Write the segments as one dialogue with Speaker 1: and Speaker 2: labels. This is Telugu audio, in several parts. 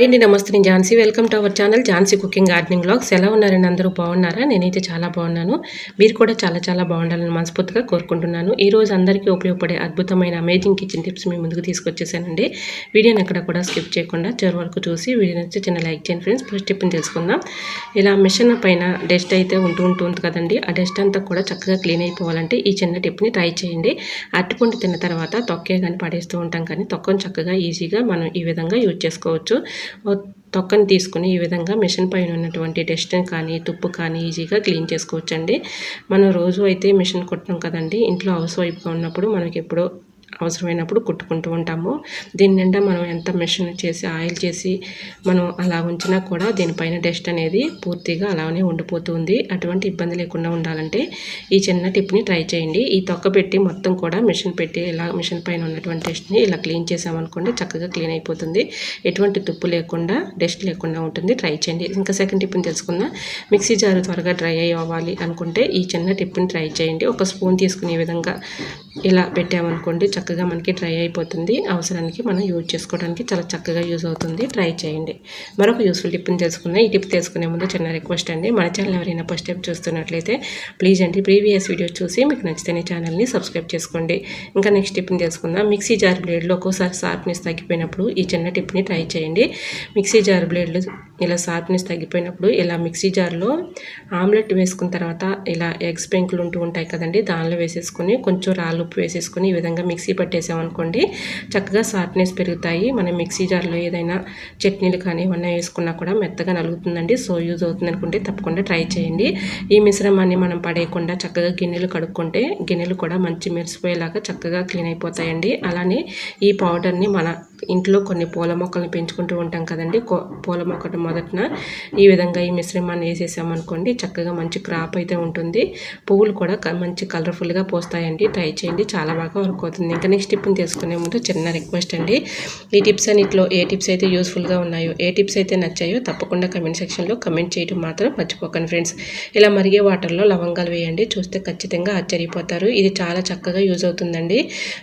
Speaker 1: హాయ్ అండి నమస్తే. నేను Jhansi. Welcome to our channel Jhansi cooking gardening blogs ఎలా ఉన్నారని అందరూ? బాగున్నారా? నేనైతే చాలా బాగున్నాను. మీరు కూడా చాలా చాలా బాగుండాలని మనస్ఫూర్తిగా కోరుకుంటున్నాను. ఈ రోజు అందరికీ ఉపయోగపడే అద్భుతమైన అమేజింగ్ కిచెన్ టిప్స్ మీ ముందుకు తీసుకొచ్చేసానండి. వీడియోని ఎక్కడ కూడా స్కిప్ చేయకుండా చివరి వరకు చూసి వీడియో నచ్చితే చిన్న లైక్ చేయండి ఫ్రెండ్స్ ఫస్ట్ టిప్ని తెలుసుకుందాం. ఇలా మిషన్ పైన డస్ట్ అయితే ఉంటూ ఉంటుంది కదండి. ఆ డస్ట్ అంతా కూడా చక్కగా క్లీన్ అయిపోవాలంటే ఈ చిన్న టిప్ని ట్రై చేయండి. అట్టుకుంటూ తిన్న తర్వాత తొక్కే కానీ పడేస్తూ ఉంటాం కానీ తొక్కను చక్కగా ఈజీగా మనం ఈ విధంగా యూజ్ చేసుకోవచ్చు. తొక్కని తీసుకుని ఈ విధంగా మిషన్ పైన ఉన్నటువంటి డస్ట్ కానీ తుప్పు కానీ ఈజీగా క్లీన్ చేసుకోవచ్చండి. మనం రోజు అయితే మిషన్ కొట్టడం కదండి ఇంట్లో హౌస్ వైఫ్గా ఉన్నప్పుడు మనకి ఎప్పుడో అవసరమైనప్పుడు కుట్టుకుంటూ ఉంటాము. దీని నిండా మనం ఎంత మిషన్ చేసి ఆయిల్ చేసి మనం అలా ఉంచినా కూడా దీనిపైన డస్ట్ అనేది పూర్తిగా అలానే ఉండిపోతుంది. అటువంటి ఇబ్బంది లేకుండా ఉండాలంటే ఈ చిన్న టిప్ని ట్రై చేయండి. ఈ తొక్క పెట్టి మొత్తం కూడా మిషన్ పెట్టి ఇలా మిషన్ పైన ఉన్నటువంటి డస్ట్ని ఇలా క్లీన్ చేసామనుకోండి చక్కగా క్లీన్ అయిపోతుంది. ఎటువంటి తుప్పు లేకుండా డస్ట్ లేకుండా ఉంటుంది. ట్రై చేయండి. ఇంకా సెకండ్ టిప్ని తెలుసుకుందాం. మిక్సీ జారు త్వరగా డ్రై అవ్వాలి అనుకుంటే ఈ చిన్న టిప్ని ట్రై చేయండి. ఒక స్పూన్ తీసుకునే విధంగా ఇలా పెట్టామనుకోండి చక్కగా మనకి డ్రై అయిపోతుంది. అవసరానికి మనం యూజ్ చేసుకోవడానికి చాలా చక్కగా యూజ్ అవుతుంది. ట్రై చేయండి. మరొక యూస్ఫుల్ టిప్ని తెలుసుకుందాం. ఈ టిప్ తెలుసుకునే ముందు చిన్న రిక్వెస్ట్ అండి. మన ఛానల్ ఎవరైనా ఫస్ట్ టైం చూస్తున్నట్లయితే ప్లీజ్ అండి ప్రీవియస్ వీడియోస్ చూసి మీకు నచ్చితే ఛానల్ని సబ్స్క్రైబ్ చేసుకోండి. ఇంకా నెక్స్ట్ టిప్ని తెలుసుకుందాం. మిక్సీ జార్ బ్లేడ్లో ఒక్కోసారి షార్ప్నెస్ తగ్గిపోయినప్పుడు ఈ చిన్న టిప్ని ట్రై చేయండి. మిక్సీ జార్ బ్లేడ్లు ఇలా షార్ప్నెస్ తగ్గిపోయినప్పుడు ఇలా మిక్సీ జార్లో ఆమ్లెట్ వేసుకున్న తర్వాత ఇలా ఎగ్స్ పెంకులు ఉంటూ ఉంటాయి కదండి దానిలో వేసేసుకొని కొంచెం రాళ్ళు ఉప్పు వేసేసుకుని ఈ విధంగా మిక్సీ పట్టేసామనుకోండి చక్కగా సాఫ్ట్నెస్ పెరుగుతాయి. మనం మిక్సీ జార్లో ఏదైనా చట్నీలు కానీ ఏమన్నా వేసుకున్నా కూడా మెత్తగా నలుగుతుందండి సో యూజ్ అవుతుంది అనుకుంటే తప్పకుండా ట్రై చేయండి. ఈ మిశ్రమాన్ని మనం పడేయకుండా చక్కగా గిన్నెలు కడుక్కుంటే గిన్నెలు కూడా మంచి మెరిసిపోయేలాగా చక్కగా క్లీన్ అయిపోతాయండి. అలానే ఈ పౌడర్ని మన ఇంట్లో కొన్ని పూల మొక్కలను పెంచుకుంటూ ఉంటాం కదండి. పూల మొక్కట మొదటన ఈ విధంగా ఈ మిశ్రమాన్ని వేసేసామనుకోండి చక్కగా మంచి క్రాప్ అయితే ఉంటుంది. పువ్వులు కూడా మంచి కలర్ఫుల్గా పోస్తాయండి. ట్రై చేయండి చాలా బాగా వర్క్ అవుతుంది. ఇంకా నెక్స్ట్ టిప్ని తీసుకునే ముందు చిన్న రిక్వెస్ట్ అండి. ఈ టిప్స్ అన్నిట్లో ఏ టిప్స్ అయితే యూస్ఫుల్గా ఉన్నాయో ఏ టిప్స్ అయితే నచ్చాయో తప్పకుండా కమెంట్ సెక్షన్లో కమెంట్ చేయడం మాత్రం మర్చిపోకండి ఫ్రెండ్స్. ఇలా మరిగే వాటర్లో లవంగాలు వేయండి. చూస్తే ఖచ్చితంగా ఆశ్చర్యపోతారు. ఇది చాలా చక్కగా యూజ్ అవుతుందండి.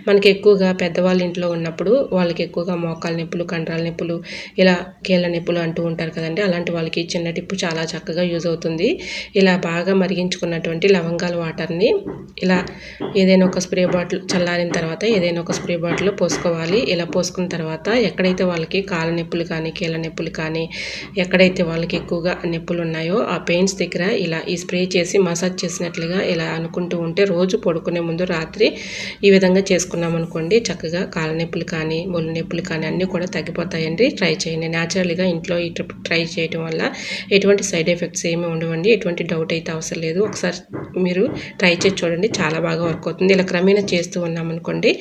Speaker 1: మనకి ఎక్కువగా పెద్దవాళ్ళ ఇంట్లో ఉన్నప్పుడు వాళ్ళకి ఎక్కువగా ఎక్కువగా మోకాల నొప్పులు కండరాల నొప్పులు ఇలా కీళ్ళ నొప్పులు అంటూ ఉంటారు కదండి. అలాంటి వాళ్ళకి చిన్న టిప్పు చాలా చక్కగా యూజ్ అవుతుంది. ఇలా బాగా మరిగించుకున్నటువంటి లవంగాల వాటర్ని ఇలా ఏదైనా ఒక స్ప్రే బాటిల్ చల్లారిన తర్వాత ఏదైనా ఒక స్ప్రే బాటిల్లో పోసుకోవాలి. ఇలా పోసుకున్న తర్వాత ఎక్కడైతే వాళ్ళకి కాళ్ళ నొప్పులు కానీ కీళ్ళ నొప్పులు కానీ ఎక్కడైతే వాళ్ళకి ఎక్కువగా నొప్పులు ఉన్నాయో ఆ పెయిన్స్ దగ్గర ఇలా ఈ స్ప్రే చేసి మసాజ్ చేసినట్లుగా ఇలా అనుకుంటూ ఉంటే రోజు పడుకునే ముందు రాత్రి ఈ విధంగా చేసుకున్నాం అనుకోండి చక్కగా కాళ్ళ నొప్పులు కానీ ముళ్ళు నొప్పులు కానీ అన్నీ కూడా తగ్గిపోతాయండి. ట్రై చేయండి. న్యాచురల్గా ఇంట్లో ఈ ట్రిప్ ట్రై చేయడం వల్ల ఎటువంటి సైడ్ ఎఫెక్ట్స్ ఏమీ ఉండవండి. ఎటువంటి డౌట్ అయితే అవసరం లేదు. ఒకసారి మీరు ట్రై చేసి చూడండి. చాలా బాగా వర్క్ అవుతుంది. ఇలా క్రమేణా చేస్తూ ఉన్నామనుకోండి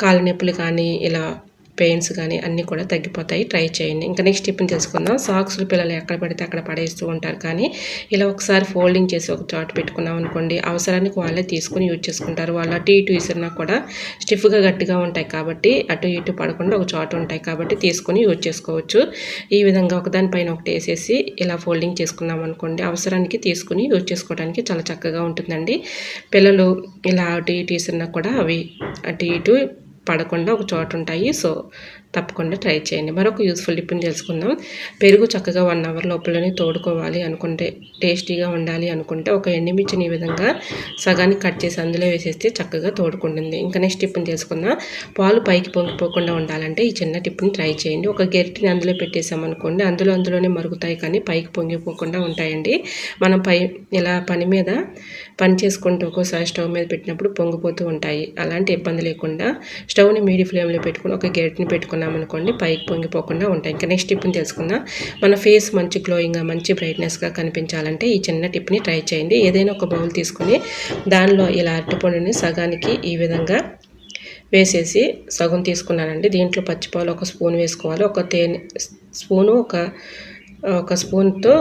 Speaker 1: కాళ్ళ నొప్పులు కానీ ఇలా పెయిన్స్ కానీ అన్నీ కూడా తగ్గిపోతాయి. ట్రై చేయండి. ఇంకా నెక్స్ట్ టిప్ని తెలుసుకుందాం. సాక్స్లు పిల్లలు ఎక్కడ పడితే అక్కడ పడేస్తూ ఉంటారు. కానీ ఇలా ఒకసారి ఫోల్డింగ్ చేసి ఒక చాట్ పెట్టుకున్నాం అనుకోండి అవసరానికి వాళ్ళే తీసుకుని యూజ్ చేసుకుంటారు. వాళ్ళు అటు ఇటు విసిరినా కూడా స్టిఫ్గా గట్టిగా ఉంటాయి కాబట్టి అటు ఇటు పడకుండా ఒక చాట్ ఉంటాయి కాబట్టి తీసుకుని యూజ్ చేసుకోవచ్చు. ఈ విధంగా ఒకదానిపైన ఒకటి వేసేసి ఇలా ఫోల్డింగ్ చేసుకున్నాం అనుకోండి అవసరానికి తీసుకుని యూజ్ చేసుకోవడానికి చాలా చక్కగా ఉంటుందండి. పిల్లలు ఇలా అటు ఇటు విసిరినా కూడా అవి అటు ఇటు పడకుండా ఒక చోట ఉంటాయి. సో తప్పకుండా ట్రై చేయండి. మరొక యూస్ఫుల్ టిప్ని తెలుసుకుందాం. పెరుగు చక్కగా వన్ అవర్ లోపలనే తోడుకోవాలి అనుకుంటే టేస్టీగా ఉండాలి అనుకుంటే ఒక ఎండిమిర్చిని ఈ విధంగా సగానికి కట్ చేసి అందులో వేసేస్తే చక్కగా తోడుకుంటుంది. ఇంకా నెక్స్ట్ టిప్ని తెలుసుకుందాం. పాలు పైకి పొంగిపోకుండా ఉండాలంటే ఈ చిన్న టిప్ని ట్రై చేయండి. ఒక గెరిటిని అందులో పెట్టేసామనుకోండి అందులో అందులోనే మరుగుతాయి కానీ పైకి పొంగిపోకుండా ఉంటాయండి. మనం పై ఇలా పని మీద పని చేసుకుంటూ ఒక్కోసారి స్టవ్ మీద పెట్టినప్పుడు పొంగిపోతూ ఉంటాయి. అలాంటి ఇబ్బంది లేకుండా స్టవ్ని మీడియం ఫ్లేమ్లో పెట్టుకుని ఒక గెరిటిని పెట్టుకుని అనుకోండి పైకి పొంగిపోకుండా ఉంటాయి. ఇంకా నెక్స్ట్ టిప్ని తెలుసుకుందాం. మన ఫేస్ మంచి గ్లోయింగ్గా మంచి బ్రైట్నెస్గా కనిపించాలంటే ఈ చిన్న టిప్ని ట్రై చేయండి. ఏదైనా ఒక బౌల్ తీసుకుని దానిలో ఇలా అరటిపండుని సగానికి ఈ విధంగా వేసేసి సగం తీసుకున్నానండి. దీంట్లో పచ్చిపాలు ఒక స్పూన్ వేసుకోవాలి. ఒక తేనె స్పూను ఒక ఒక స్పూన్తో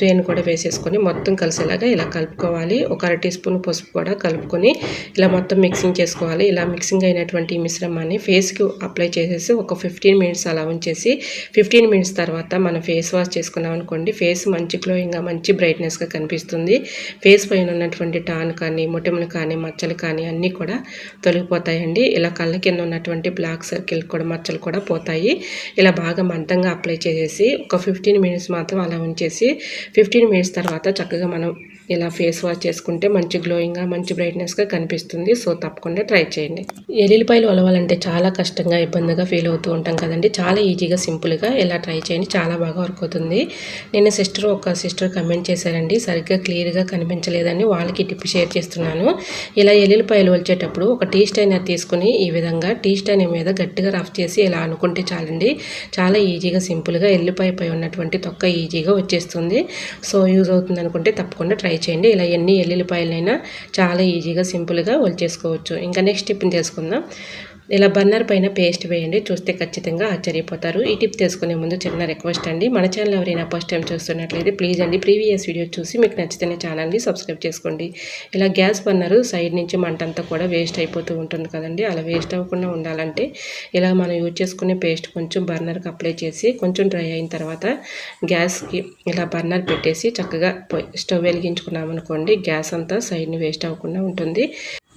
Speaker 1: తేనె కూడా వేసేసుకొని మొత్తం కలిసేలాగా ఇలా కలుపుకోవాలి. ఒక అర టీ స్పూన్ పసుపు కూడా కలుపుకొని ఇలా మొత్తం మిక్సింగ్ చేసుకోవాలి. ఇలా మిక్సింగ్ అయినటువంటి మిశ్రమాన్ని ఫేస్కి అప్లై చేసేసి ఒక ఫిఫ్టీన్ మినిట్స్ అలా ఉంచేసి ఫిఫ్టీన్ మినిట్స్ తర్వాత మనం ఫేస్ వాష్ చేసుకున్నాం అనుకోండి ఫేస్ మంచి గ్లోయింగ్గా మంచి బ్రైట్నెస్గా కనిపిస్తుంది. ఫేస్ పైన ఉన్నటువంటి టాన్ కానీ మొటిమలు కానీ మచ్చలు కానీ అన్నీ కూడా తొలగిపోతాయండి. ఇలా కళ్ళ కింద ఉన్నటువంటి బ్లాక్ సర్కిల్ కూడా మచ్చలు కూడా పోతాయి. ఇలా బాగా మందంగా అప్లై చేసేసి ఒక ఫిఫ్టీన్ మినిట్స్ మాత్రం అలా ఉంచేసి ఫిఫ్టీన్ మినిట్స్ తర్వాత చక్కగా మనం ఇలా ఫేస్ వాష్ చేసుకుంటే మంచి గ్లోయింగ్గా మంచి బ్రైట్నెస్గా కనిపిస్తుంది. సో తప్పకుండా ట్రై చేయండి. ఎల్లుల్లిపాయలు ఒలవాలంటే చాలా కష్టంగా ఇబ్బందిగా ఫీల్ అవుతూ ఉంటాం కదండి. చాలా ఈజీగా సింపుల్గా ఇలా ట్రై చేయండి. చాలా బాగా వర్క్ అవుతుంది. నేను సిస్టర్ ఒక సిస్టర్ కమెంట్ చేశారండి. సరిగ్గా క్లియర్గా కనిపించలేదని వాళ్ళకి టిప్ షేర్ చేస్తున్నాను. ఇలా ఎల్లుల్లిపాయలు వచ్చేటప్పుడు ఒక టీ స్టైనర్ తీసుకుని ఈ విధంగా టీ స్టైనర్ మీద గట్టిగా రఫ్ చేసి ఇలా అనుకుంటే చాలండి. చాలా ఈజీగా సింపుల్గా ఎల్లిపాయ పై ఉన్నటువంటి తొక్క ఈజీగా వచ్చేస్తుంది. సో యూజ్ అవుతుంది అనుకుంటే తప్పకుండా ట్రై చేయండి. ఇలా ఎన్ని ఎల్లుల్లిపాయలైనా చాలా ఈజీగా సింపుల్గా వల్చేసుకోవచ్చు. ఇంకా నెక్స్ట్ టిప్ని చేసుకుందాం. ఇలా బర్నర్ పైన పేస్ట్ వేయండి. చూస్తే ఖచ్చితంగా ఆశ్చర్యపోతారు. ఈ టిప్ తెలుసుకునే ముందు చిన్న రిక్వెస్ట్ అండి. మన ఛానల్ ఎవరైనా ఫస్ట్ టైం చూస్తున్నట్లయితే ప్లీజ్ అండి ప్రీవియస్ వీడియో చూసి మీకు నచ్చితేనే ఛానల్ని సబ్స్క్రైబ్ చేసుకోండి. ఇలా గ్యాస్ బర్నర్ సైడ్ నుంచి మంటంతా కూడా వేస్ట్ అయిపోతూ ఉంటుంది కదండి. అలా వేస్ట్ అవ్వకుండా ఉండాలంటే ఇలా మనం యూజ్ చేసుకునే పేస్ట్ కొంచెం బర్నర్కి అప్లై చేసి కొంచెం డ్రై అయిన తర్వాత గ్యాస్కి ఇలా బర్నర్ పెట్టేసి చక్కగా స్టవ్ వెలిగించుకున్నాం అనుకోండి గ్యాస్ అంతా సైడ్ని వేస్ట్ అవ్వకుండా ఉంటుంది.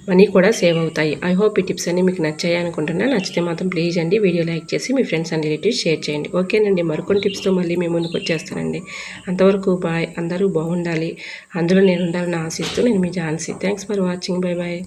Speaker 1: మనీ కూడా సేవ్ అవుతాయి. ఐ హోప్ ఈ టిప్స్ అన్ని మీకు నచ్చాయి అనుకుంటున్నా. నచ్చితే మాత్రం ప్లీజ్ అండి వీడియో లైక్ చేసి మీ ఫ్రెండ్స్ అండ్ రిలేటివ్స్ షేర్ చేయండి. ఓకేనండి మరికొన్ని టిప్స్తో మళ్ళీ మీ ముందుకు వచ్చేస్తానండి. అంతవరకు బాయ్. అందరూ బాగుండాలి. అందులో నేను ఉండాలని ఆశిస్తూ నేను మీ Jhansi. Thanks for watching. Bye bye